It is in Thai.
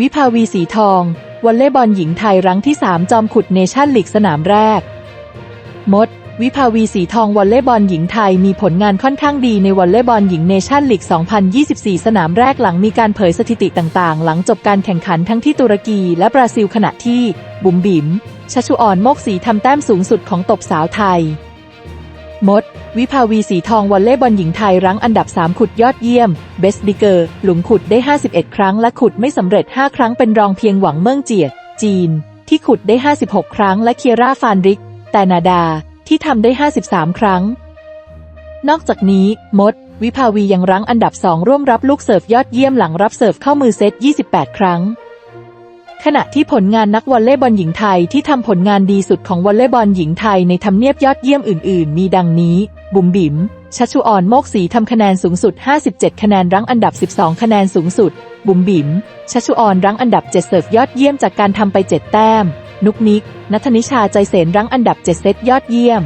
วิภาวีสีทอง วอลเลย์บอลหญิงไทยรั้งที่ 3 จอมขุดเนชั่นลีกสนามแรก มด วิภาวีสีทองวอลเลย์บอลหญิงไทยมีผลงานค่อนข้างดีในวอลเลย์บอลหญิงเนชั่นลีก 2024 สนามแรกหลังมีการเผยสถิติต่างๆ หลังจบการแข่งขันทั้งที่ตุรกีและบราซิลขณะที่ บุ๋มบิ๋มชัชุออนโมกศรีทำแต้มสูงสุดของตบสาวไทย มด วิภาวีสีทองวอลเลย์บอลหญิงไทยรั้งอันดับ 3 ขุดยอดเยี่ยม เบสบิเกอร์ หลุมขุดได้ 51 ครั้งและขุดไม่สำเร็จ 5 ครั้งเป็นรองเพียงหวังเมืองเจียด จีน ที่ขุดได้ 56 ครั้งและเคียร่าฟานริก แต่นาดา ที่ทำได้ 53 ครั้ง นอกจากนี้ มด วิภาวียังรั้งอันดับ 2 ร่วมรับลูกเสิร์ฟยอดเยี่ยมหลังรับเสิร์ฟเข้ามือเซต 28 ครั้ง ขณะที่ผลงานนักวอลเลย์บอลหญิงไทยที่ทำผลงานดีสุดของวอลเลย์บอลหญิงไทยในทำเนียบยอดเยี่ยมอื่น ๆ มีดังนี้ บุ๋มบิ๋มชัชชุออนโมกศีทำคะแนนสูงสุด 57 คะแนนรั้งอันดับ 12 คะแนนสูงสุด บุ๋มบิ๋มชัชชุออนรั้งอันดับ 7 เสิร์ฟยอดเยี่ยมจากการทำไป 7 แต้ม นุกนิกนัทนิชาใจเสนรั้งอันดับ 7 เซตยอดเยี่ยม